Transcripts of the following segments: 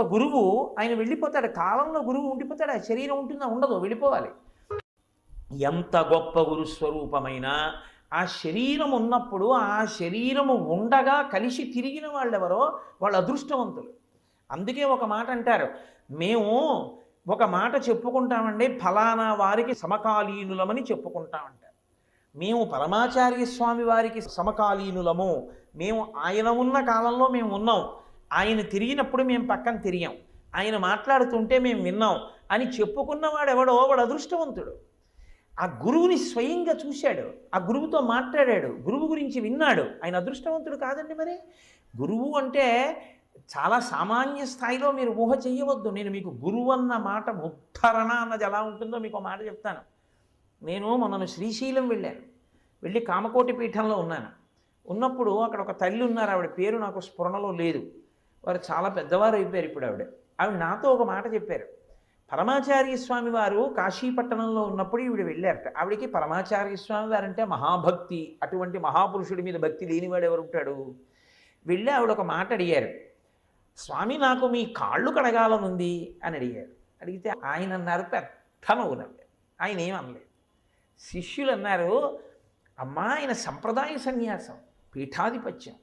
ఒక గురువు ఆయన వెళ్ళిపోతాడు. కాలంలో గురువు ఉండిపోతాడు. ఆ శరీరం ఉంటుందా? ఉండదు. వెళ్ళిపోవాలి. ఎంత గొప్ప గురు స్వరూపమైనా ఆ శరీరం ఉన్నప్పుడు ఆ శరీరము ఉండగా కలిసి తిరిగిన వాళ్ళెవరో? వాళ్ళు అదృష్టవంతులు. అందుకే ఒక మాట అంటారు. మేము ఒక మాట చెప్పుకుంటామండి. ఫలానా వారికి సమకాలీనులమని చెప్పుకుంటామంటారు. మేము పరమాచార్య స్వామి వారికి సమకాలీనులము. మేము ఆయన ఉన్న కాలంలో మేము ఉన్నాం. ఆయన తిరిగినప్పుడు మేము పక్కన తిరిగాం. ఆయన మాట్లాడుతుంటే మేము విన్నాం అని చెప్పుకున్నవాడు ఎవడో వాడు అదృష్టవంతుడు. ఆ గురువుని స్వయంగా చూశాడు. ఆ గురువుతో మాట్లాడాడు. గురువు గురించి విన్నాడు. ఆయన అదృష్టవంతుడు కాదండి మరి. గురువు అంటే చాలా సామాన్య స్థాయిలో మీరు ఊహ చేయవద్దు నేను మీకు గురువు అన్న మాట ఉద్ధరణ అన్నది ఎలా ఉంటుందో మీకు ఒక మాట చెప్తాను. నేను మొన్న శ్రీశైలం వెళ్ళాను. వెళ్ళి కామకోటి పీఠంలో ఉన్నాను. ఉన్నప్పుడు అక్కడ ఒక తల్లి ఉన్నారు. ఆవిడ పేరు నాకు స్ఫురణలో లేదు. వారు చాలా పెద్దవారు అయిపోయారు ఇప్పుడు ఆవిడ. ఆవిడ నాతో ఒక మాట చెప్పారు. పరమాచార్య స్వామి వారు కాశీపట్టణంలో ఉన్నప్పుడు ఈవిడ వెళ్ళారట. ఆవిడకి పరమాచార్య స్వామి వారంటే మహాభక్తి అటువంటి మహాపురుషుడి మీద భక్తి లేనివాడు ఎవరు ఉంటాడు? వెళ్ళి ఆవిడ ఒక మాట అడిగారు. స్వామి నాకు మీ కాళ్ళు కడగాలనుంది అని అడిగారు. అడిగితే ఆయన అన్నారు పెద్ద నవ్వు నవ్వారు ఆయన ఏమనలేదు శిష్యులు అన్నారు అమ్మా ఆయన సంప్రదాయ సన్యాసం పీఠాధిపత్యం.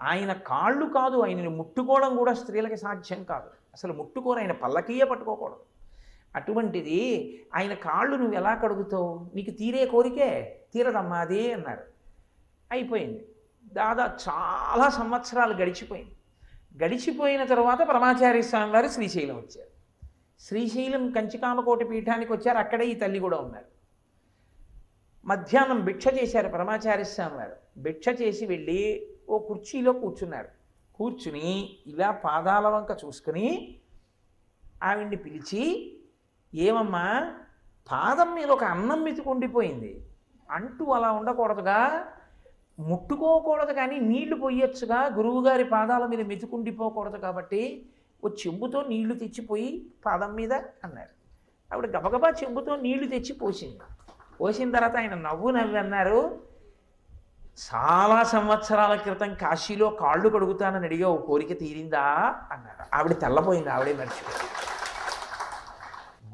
ఆయన కాళ్ళు కాదు ఆయనని ముట్టుకోవడం కూడా స్త్రీలకి సాధ్యం కాదు. అసలు ముట్టుకోరు ఆయన పల్లకీయే పట్టుకోకూడదు. అటువంటిది ఆయన కాళ్ళు నువ్వు ఎలా కడుగుతావు? నీకు తీరే కోరికే? తీరదమ్మా అదే అన్నారు. అయిపోయింది. దాదాపు చాలా సంవత్సరాలు గడిచిపోయింది. గడిచిపోయిన తర్వాత పరమాచార్య స్వామి వారు శ్రీశైలం వచ్చారు. శ్రీశైలం కంచికామకోటి పీఠానికి వచ్చారు. అక్కడే ఈ తల్లి కూడా ఉన్నారు. మధ్యాహ్నం భిక్ష చేశారు పరమాచార్య స్వామి వారు. భిక్ష చేసి వెళ్ళి ఓ కుర్చీలో కూర్చున్నారు కూర్చుని ఇలా పాదాల వంక చూసుకుని ఆవిడ్ని పిలిచి ఏమమ్మా పాదం మీద ఒక అన్నం మెతుకుండిపోయింది అంటూ అలా ఉండకూడదుగా. ముట్టుకోకూడదు కానీ నీళ్ళు పోయొచ్చుగా. గురువుగారి పాదాల మీద మెతుకుండిపోకూడదు కాబట్టి ఓ చెంబుతో నీళ్ళు తెచ్చిపోయి పాదం మీద అన్నారు ఆవిడ గబగబా చెంబుతో నీళ్ళు తెచ్చి పోసింది. పోసిన తర్వాత ఆయన నవ్వు నవ్వి అన్నారు చాలా సంవత్సరాల క్రితం కాశీలో కాళ్ళు కడుగుతానని అడిగా ఓ కోరిక తీరిందా? అన్నారు. ఆవిడ తెల్లపోయింది ఆవిడే మర్చిపోయింది.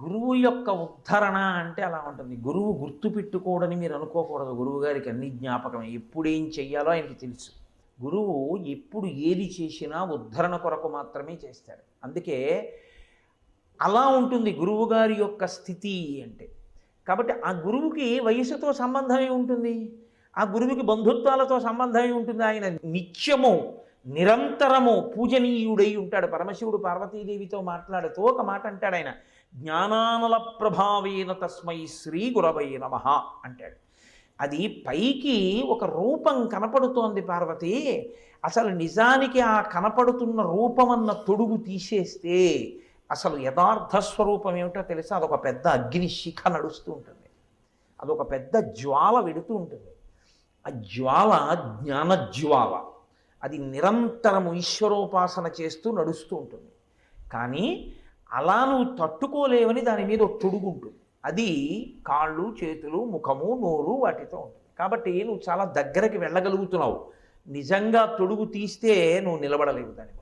గురువు యొక్క ఉద్ధరణ అంటే అలా ఉంటుంది. గురువు గుర్తు పెట్టుకోడని మీరు అనుకోకూడదు. గురువు గారికి అన్ని జ్ఞాపకమే ఎప్పుడు ఏం చెయ్యాలో ఆయనకి తెలుసు. గురువు ఎప్పుడు ఏది చేసినా ఉద్ధరణ కొరకు మాత్రమే చేస్తాడు. అందుకే అలా ఉంటుంది గురువుగారి యొక్క స్థితి అంటే. కాబట్టి ఆ గురువుకి వయసుతో సంబంధమే ఉంటుంది ఆ గురువుకి బంధుత్వాలతో సంబంధమే ఉంటుంది ఆయన. నిత్యము నిరంతరము పూజనీయుడై ఉంటాడు. పరమశివుడు పార్వతీదేవితో మాట్లాడుతూ ఒక మాట అంటాడు ఆయన. జ్ఞానానల ప్రభావేన తస్మై శ్రీ గురవై నమ అంటాడు. అది పైకి ఒక రూపం కనపడుతోంది పార్వతి. అసలు నిజానికి ఆ కనపడుతున్న రూపమన్న తొడుగు తీసేస్తే అసలు యథార్థ స్వరూపం ఏమిటో తెలుసా? అదొక పెద్ద అగ్ని శిఖ నడుస్తూ ఉంటుంది. అదొక పెద్ద జ్వాల వెడుతూ ఉంటుంది. ఆ జ్వాల జ్ఞానజ్వాల అది నిరంతరము ఈశ్వరోపాసన చేస్తూ నడుస్తూ ఉంటుంది. కానీ అలా నువ్వు తట్టుకోలేవని దాని మీద తొడుగు ఉంటుంది. అది కాళ్ళు చేతులు ముఖము నోరు వాటితో ఉంటుంది. కాబట్టి నువ్వు చాలా దగ్గరికి వెళ్ళగలుగుతున్నావు. నిజంగా తొడుగు తీస్తే నువ్వు నిలబడలేవు దాని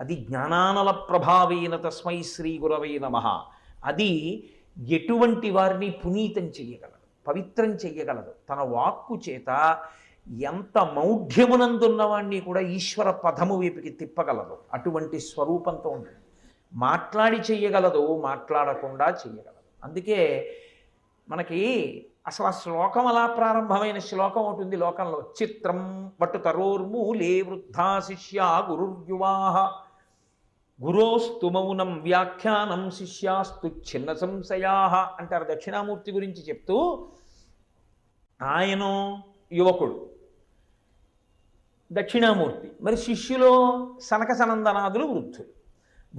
అది జ్ఞానానల ప్రభావేన తస్మై శ్రీ గురవై నమ. అది ఎటువంటి వారిని పునీతం చెయ్యగలదు. పవిత్రం చెయ్యగలదు. తన వాక్కు చేత ఎంత మౌఢ్యమునందున్నవాణ్ణి కూడా ఈశ్వర పదము వైపుకి తిప్పగలదు. అటువంటి స్వరూపంతో ఉంటుంది మాట్లాడి చెయ్యగలదు మాట్లాడకుండా చెయ్యగలదు. అందుకే మనకి అసలు ఆ శ్లోకం అలా ప్రారంభమైన శ్లోకం ఒకటి ఉంది లోకంలో. చిత్రం వటు తరోర్మూలే వృద్ధా శిష్యా గురుర్యువాహ. గురోస్తు మౌనం వ్యాఖ్యానం శిష్యాస్తు చిన్న సంశయా అంటారు దక్షిణామూర్తి గురించి చెప్తూ ఆయన యువకుడు దక్షిణామూర్తి. మరి శిష్యులో సనక సనందనాదులు వృద్ధులు.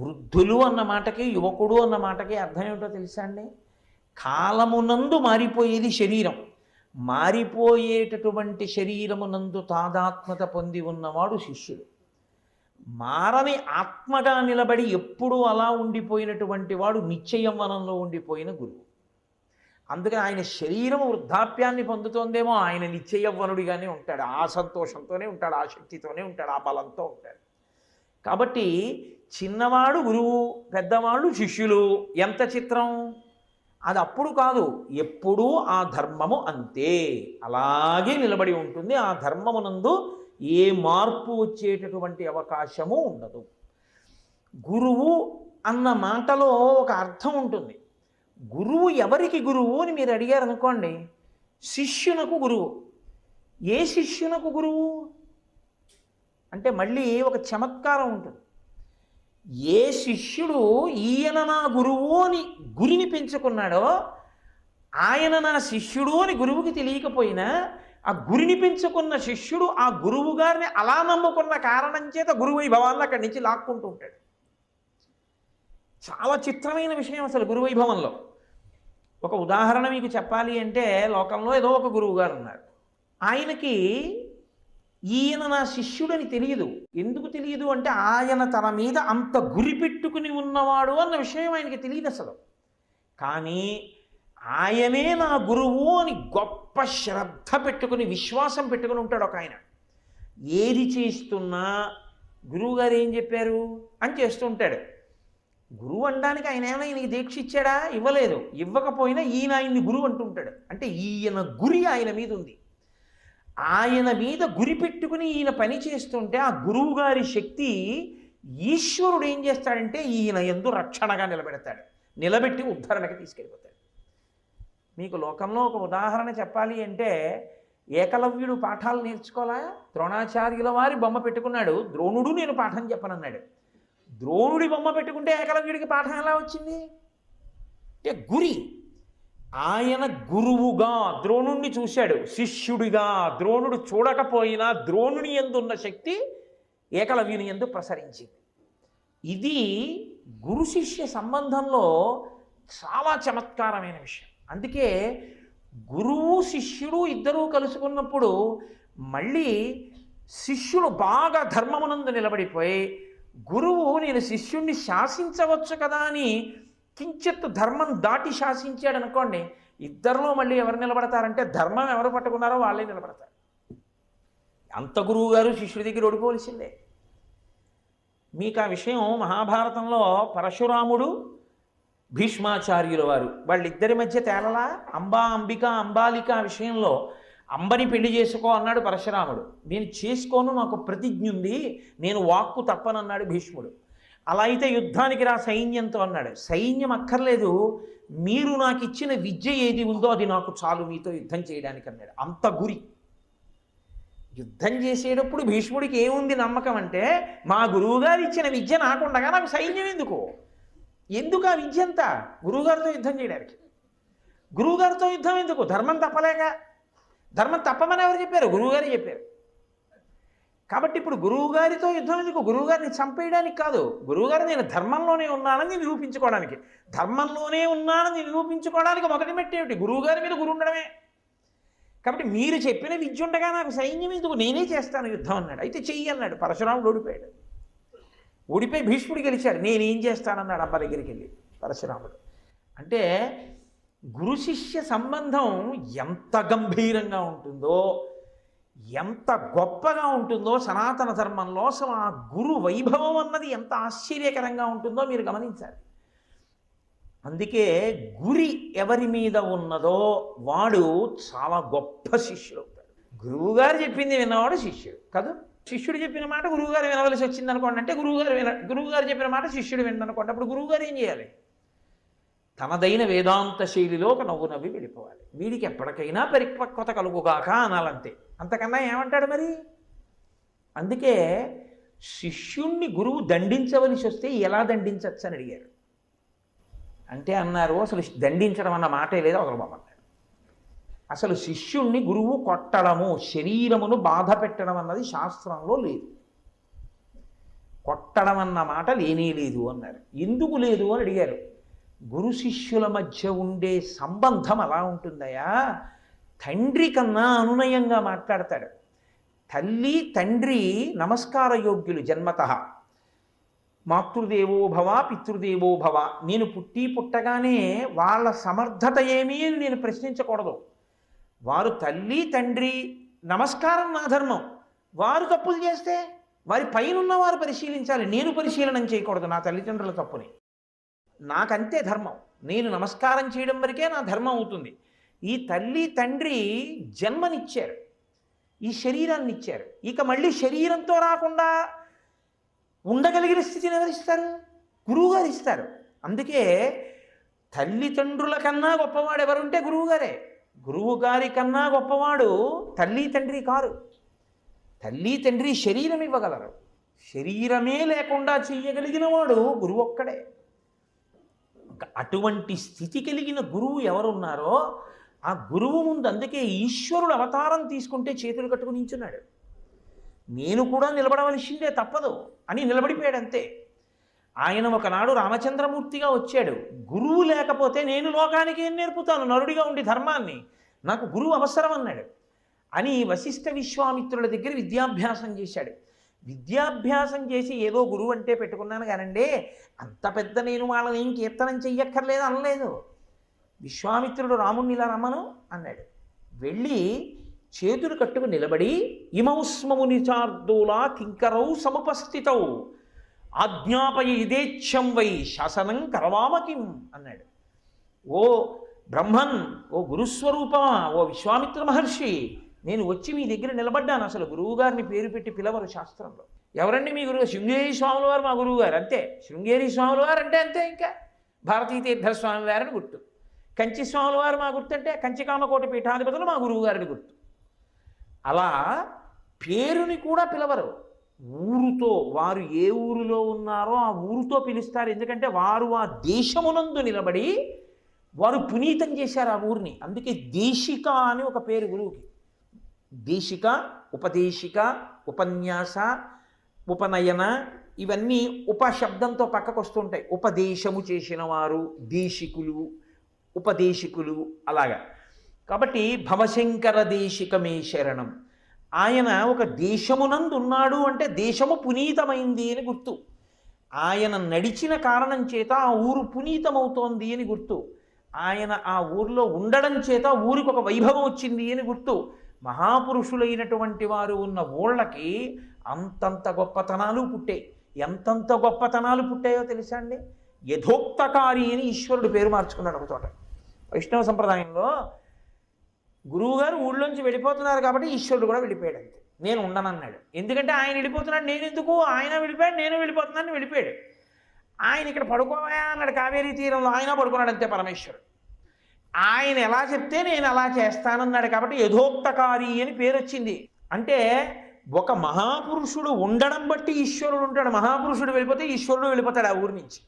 వృద్ధులు అన్న మాటకి యువకుడు అన్న మాటకి అర్థం ఏమిటో తెలుసా అండి? కాలమునందు మారిపోయేది శరీరం. మారిపోయేటటువంటి శరీరమునందు తాదాత్మత పొంది ఉన్నవాడు శిష్యుడు. మారని ఆత్మగా నిలబడి ఎప్పుడూ అలా ఉండిపోయినటువంటి వాడు నిశ్చయవనంలో ఉండిపోయిన గురువు. అందుకని ఆయన శరీరం వృద్ధాప్యాన్ని పొందుతోందేమో ఆయన నిశ్చయవ్వనుడిగానే ఉంటాడు. ఆ సంతోషంతోనే ఉంటాడు ఆ శక్తితోనే ఉంటాడు ఆ బలంతో ఉంటాడు. కాబట్టి చిన్నవాడు గురువు పెద్దవాళ్ళు శిష్యులు ఎంత చిత్రం? అది అప్పుడు కాదు ఎప్పుడూ ఆ ధర్మము అంతే. అలాగే నిలబడి ఉంటుంది ఆ ధర్మమునందు ఏ మార్పు వచ్చేటటువంటి అవకాశము ఉండదు. గురువు అన్న మాటలో ఒక అర్థం ఉంటుంది. గురువు ఎవరికి గురువు అని మీరు అడిగారు అనుకోండి శిష్యునకు గురువు. ఏ శిష్యునకు గురువు? అంటే మళ్ళీ ఒక చమత్కారం ఉంటుంది. ఏ శిష్యుడు ఈయన నా గురువు అని గురిని పెంచుకున్నాడో ఆయన నా శిష్యుడు అని గురువుకి తెలియకపోయినా ఆ గురిని పెంచుకున్న శిష్యుడు ఆ గురువు గారిని అలా నమ్ముకున్న కారణం చేత గురువై భవాన్ని అక్కడి నుంచి లాక్కుంటూ ఉంటాడు. చాలా చిత్రమైన విషయం అసలు గురువైభవంలో ఒక ఉదాహరణ మీకు చెప్పాలి అంటే లోకంలో ఏదో ఒక గురువు గారు ఉన్నారు. ఆయనకి ఈయన నా శిష్యుడని తెలియదు. ఎందుకు తెలియదు అంటే ఆయన తన మీద అంత గురి పెట్టుకుని ఉన్నవాడు అన్న విషయం ఆయనకి తెలియదు అసలు. కానీ ఆయనే నా గురువు అని గొప్ప శ్రద్ధ పెట్టుకుని విశ్వాసం పెట్టుకుని ఉంటాడు ఒక ఆయన. ఏది చేస్తున్నా గురువుగారు ఏం చెప్పారు అని చేస్తూ ఉంటాడు. గురువు అనడానికి ఆయన ఏమైనా ఈయనకి దీక్ష ఇచ్చాడా? ఇవ్వలేదు. ఇవ్వకపోయినా ఈయన ఆయన్ని గురువు అంటుంటాడు అంటే ఈయన గురి ఆయన మీద ఉంది. ఆయన మీద గురి పెట్టుకుని ఈయన పని చేస్తుంటే ఆ గురువు గారి శక్తి ఈశ్వరుడు ఏం చేస్తాడంటే ఈయన ఎందు రక్షణగా నిలబెడతాడు. నిలబెట్టి ఉద్ధరణకి తీసుకెళ్ళిపోతాడు. మీకు లోకంలో ఒక ఉదాహరణ చెప్పాలి అంటే ఏకలవ్యుడు పాఠాలు నేర్చుకోవాలా? ద్రోణాచార్యుల వారి బొమ్మ పెట్టుకున్నాడు. ద్రోణుడు నేను పాఠం చెప్పనన్నాడు. ద్రోణుడి బొమ్మ పెట్టుకుంటే ఏకలవ్యుడికి పాఠం ఎలా వచ్చింది? అంటే గురి. ఆయన గురువుగా ద్రోణుణ్ణి చూశాడు. శిష్యుడిగా. ద్రోణుడు చూడకపోయినా ద్రోణుని ఎందున్న శక్తి ఏకలవ్యుని ఎందు ప్రసరించింది. ఇది గురు శిష్య సంబంధంలో చాలా చమత్కారమైన విషయం. అందుకే గురువు శిష్యుడు ఇద్దరూ కలుసుకున్నప్పుడు మళ్ళీ శిష్యుడు బాగా ధర్మమునందు నిలబడిపోయి గురువు నేను శిష్యుణ్ణి శాసించవచ్చు కదా అని కించిత్ ధర్మం దాటి శాసించాడు అనుకోండి ఇద్దరిలో మళ్ళీ ఎవరు నిలబడతారంటే ధర్మం ఎవరు పట్టుకున్నారో వాళ్ళే నిలబడతారు. అంత గురువు గారు శిష్యుడి దగ్గర ఓడిపోవలసిందే. మీకు ఆ విషయం మహాభారతంలో పరశురాముడు భీష్మాచార్యుల వారు వాళ్ళిద్దరి మధ్య తేలలా? అంబా అంబిక అంబాలిక విషయంలో అంబని పెళ్ళి చేసుకో అన్నాడు పరశురాముడు. నేను చేసుకోను నాకు ప్రతిజ్ఞ ఉంది నేను వాక్కు తప్పనన్నాడు భీష్ముడు. అలా అయితే యుద్ధానికి రా సైన్యంతో అన్నాడు. సైన్యం అక్కర్లేదు మీరు నాకు ఇచ్చిన విద్య ఏది ఉందో అది నాకు చాలు మీతో యుద్ధం చేయడానికి అన్నాడు. అంత గురి. యుద్ధం చేసేటప్పుడు భీష్ముడికి ఏముంది నమ్మకం అంటే మా గురువుగారు ఇచ్చిన విద్య నాకుండగా నాకు సైన్యం ఎందుకు? ఎందుకు ఆ విద్య అంతా? గురువుగారితో యుద్ధం చేయడానికి. గురువుగారితో యుద్ధం ఎందుకు? ధర్మం తప్పలేక. ధర్మం తప్పమని ఎవరు చెప్పారు? గురువుగారే చెప్పారు. కాబట్టి ఇప్పుడు గురువుగారితో యుద్ధం ఎందుకు? గురువుగారిని చంపేయడానికి కాదు. గురువుగారు నేను ధర్మంలోనే ఉన్నానని నిరూపించుకోవడానికి. ధర్మంలోనే ఉన్నానని నిరూపించుకోవడానికి మొదటి మెట్టేమిటి గురువుగారి మీద గురువు ఉండడమే. కాబట్టి మీరు చెప్పిన విద్య ఉండగా నాకు సైన్యం ఎందుకు? నేనే చేస్తాను యుద్ధం అన్నాడు. అయితే చెయ్యి అన్నాడు. పరశురాముడు ఓడిపోయాడు. ఓడిపోయి భీష్ముడు గెలిచాడు. నేనేం చేస్తానన్నాడు అబ్బ దగ్గరికి వెళ్ళి పరశురాముడు. అంటే గురు శిష్య సంబంధం ఎంత గంభీరంగా ఉంటుందో ఎంత గొప్పగా ఉంటుందో సనాతన ధర్మంలో అసలు ఆ గురు వైభవం అన్నది ఎంత ఆశ్చర్యకరంగా ఉంటుందో మీరు గమనించాలి. అందుకే గురి ఎవరి మీద ఉన్నదో వాడు చాలా గొప్ప శిష్యుడు అవుతాడు గురువుగారు చెప్పింది విన్నవాడు శిష్యుడు కదా? శిష్యుడు చెప్పిన మాట గురువుగారు వినవలసి వచ్చింది అనుకోండి అంటే గురువుగారు విన గురువుగారు చెప్పిన మాట శిష్యుడు విననుకోండి అప్పుడు గురువుగారు ఏం చేయాలి? తనదైన వేదాంత శైలిలో ఒక నవ్వు నవ్వి వెళ్ళిపోవాలి. వీడికి ఎప్పటికైనా పరిపక్వత కలుగుగాక అనాలంతే. అంతకన్నా ఏమంటాడు మరి? అందుకే శిష్యుణ్ణి గురువు దండించవలసి వస్తే ఎలా దండించవచ్చు అని అడిగారు. అంటే అన్నారు అసలు దండించడం అన్న మాటే లేదు అవసరమన్నారు అసలు శిష్యుణ్ణి గురువు కొట్టడము శరీరమును బాధ పెట్టడం అన్నది శాస్త్రంలో లేదు. కొట్టడం అన్న మాట లేనే లేదు అన్నారు. ఎందుకు లేదు అని అడిగారు. గురు శిష్యుల మధ్య ఉండే సంబంధం అలా ఉంటుందయా తండ్రి కన్నా అనునయంగా మాట్లాడతాడు. తల్లి తండ్రి నమస్కార యోగ్యులు జన్మత. మాతృదేవో భవ పితృదేవో భవ. నేను పుట్టి పుట్టగానే వాళ్ళ సమర్థత ఏమీ అని నేను ప్రశ్నించకూడదు. వారు తల్లి తండ్రి నమస్కారం నా ధర్మం. వారు తప్పులు చేస్తే వారి పైన ఉన్నవారు పరిశీలించాలి. నేను పరిశీలనం చేయకూడదు నా తల్లిదండ్రుల తప్పుని. నాకంతే ధర్మం. నేను నమస్కారం చేయడం వరకే నా ధర్మం అవుతుంది. ఈ తల్లి తండ్రి జన్మనిచ్చారు. ఈ శరీరాన్ని ఇచ్చారు. ఇక మళ్ళీ శరీరంతో రాకుండా ఉండగలిగిన స్థితిని ఎవరిస్తారు? గురువుగారు ఇస్తారు. అందుకే తల్లిదండ్రుల కన్నా గొప్పవాడు ఎవరుంటే గురువుగారే. గురువుగారి కన్నా గొప్పవాడు తల్లి తండ్రి కారు. తల్లి తండ్రి శరీరం ఇవ్వగలరు. శరీరమే లేకుండా చెయ్యగలిగిన వాడు గురువు ఒక్కడే. అటువంటి స్థితి కలిగిన గురువు ఎవరున్నారో ఆ గురువు ముందు అందుకే ఈశ్వరుడు అవతారం తీసుకుంటే చేతులు కట్టుకుని నించున్నాడు. నేను కూడా నిలబడవలసిందే తప్పదు అని నిలబడిపోయాడు అంతే ఆయన ఒకనాడు రామచంద్రమూర్తిగా వచ్చాడు. గురువు లేకపోతే నేను లోకానికి ఏం నేర్పుతాను? నరుడిగా ఉండి ధర్మాన్ని. నాకు గురువు అవసరం అన్నాడు. అని వశిష్ఠ విశ్వామిత్రుల దగ్గర విద్యాభ్యాసం చేశాడు. విద్యాభ్యాసం చేసి ఏదో గురువు అంటే పెట్టుకున్నాను కానండి అంత పెద్ద నేను వాళ్ళని ఏం కీర్తనం చెయ్యక్కర్లేదు అనలేదు. విశ్వామిత్రుడు రాముణ్ణి ఇలా రమ్మను అన్నాడు. వెళ్ళి చేతులు కట్టుకు నిలబడి ఇమౌస్మముని నిచార్దూలా కింకరౌ సముపస్థితౌ. ఆజ్ఞాపయ ఇదేచ్ఛం వై శాసనం కరవామకిం అన్నాడు. ఓ బ్రహ్మన్ ఓ గురుస్వరూపమా ఓ విశ్వామిత్ర మహర్షి నేను వచ్చి మీ దగ్గర నిలబడ్డాను అసలు గురువుగారిని పేరు పెట్టి పిలవరు శాస్త్రంలో. ఎవరండి మీ గురువు? శృంగేరి స్వాముల వారు మా గురువు గారు అంతే. శృంగేరి స్వాముల వారు అంటే అంతే ఇంకా. భారతీ తీర్థ స్వామి వారిని గుర్తు. కంచి స్వాముల వారు మా గుర్తు అంటే కంచికామకోట పీఠాధిపతులు మా గురువు గారిని గుర్తు. అలా పేరుని కూడా పిలవరు. ఊరుతో వారు ఏ ఊరిలో ఉన్నారో ఆ ఊరుతో పిలుస్తారు. ఎందుకంటే వారు ఆ దేశమునందు నిలబడి వారు పునీతం చేశారు ఆ ఊరిని. అందుకే దేశిక అని ఒక పేరు గురువుకి. దేశిక ఉపదేశిక ఉపన్యాస ఉపనయన ఇవన్నీ ఉపశబ్దంతో పక్కకు వస్తుంటాయి ఉపదేశము చేసిన వారు దేశికులు ఉపదేశికులు అలాగా. కాబట్టి భవశంకర దేశికమే శరణం. ఆయన ఒక దేశమునందు ఉన్నాడు అంటే దేశము పునీతమైంది అని గుర్తు. ఆయన నడిచిన కారణం చేత ఆ ఊరు పునీతమవుతోంది అని గుర్తు. ఆయన ఆ ఊరిలో ఉండడం చేత ఊరికి ఒక వైభవం వచ్చింది అని గుర్తు. మహాపురుషులైనటువంటి వారు ఉన్న ఊళ్ళకి అంతంత గొప్పతనాలు పుట్టాయి ఎంతంత గొప్పతనాలు పుట్టాయో తెలుసా అండి? యథోక్తకారి అని ఈశ్వరుడు పేరు మార్చుకున్నాడు ఒక చోట. వైష్ణవ సంప్రదాయంలో గురువుగారు ఊళ్ళోంచి వెళ్ళిపోతున్నారు కాబట్టి ఈశ్వరుడు కూడా వెళ్ళిపోయాడు అంతే. నేను ఉండనన్నాడు. ఎందుకంటే ఆయన వెళ్ళిపోతున్నాడు నేను ఎందుకు ఆయన వెళ్ళిపోయాడు నేను వెళ్ళిపోతున్నాను వెళ్ళిపోయాడు. ఆయన ఇక్కడ పడుకోవా అన్నాడు కావేరీ తీరంలో. ఆయన పడుకున్నాడు అంతే పరమేశ్వరుడు. ఆయన ఎలా చెప్తే నేను అలా చేస్తానన్నాడు కాబట్టి యథోక్తకారి అని పేరు వచ్చింది. అంటే ఒక మహాపురుషుడు ఉండడం బట్టి ఈశ్వరుడు ఉంటాడు. మహాపురుషుడు వెళ్ళిపోతే ఈశ్వరుడు వెళ్ళిపోతాడు ఆ ఊరి నుంచి.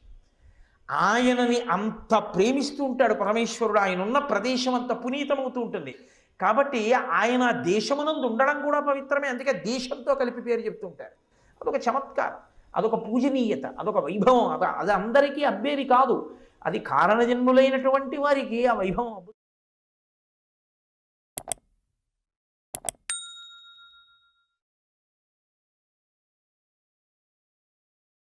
ఆయనని అంత ప్రేమిస్తూ ఉంటాడు పరమేశ్వరుడు. ఆయన ఉన్న ప్రదేశం అంత పునీతమవుతూ ఉంటుంది. కాబట్టి ఆయన దేశమునందు ఉండడం కూడా పవిత్రమే. అందుకే దేశంతో కలిపి పేరు చెప్తూ ఉంటారు. అదొక చమత్కారం. అదొక పూజనీయత. అదొక వైభవం. అది అది అందరికీ అబ్బేది కాదు. అది కారణజన్ములైనటువంటి వారికి ఆ వైభవం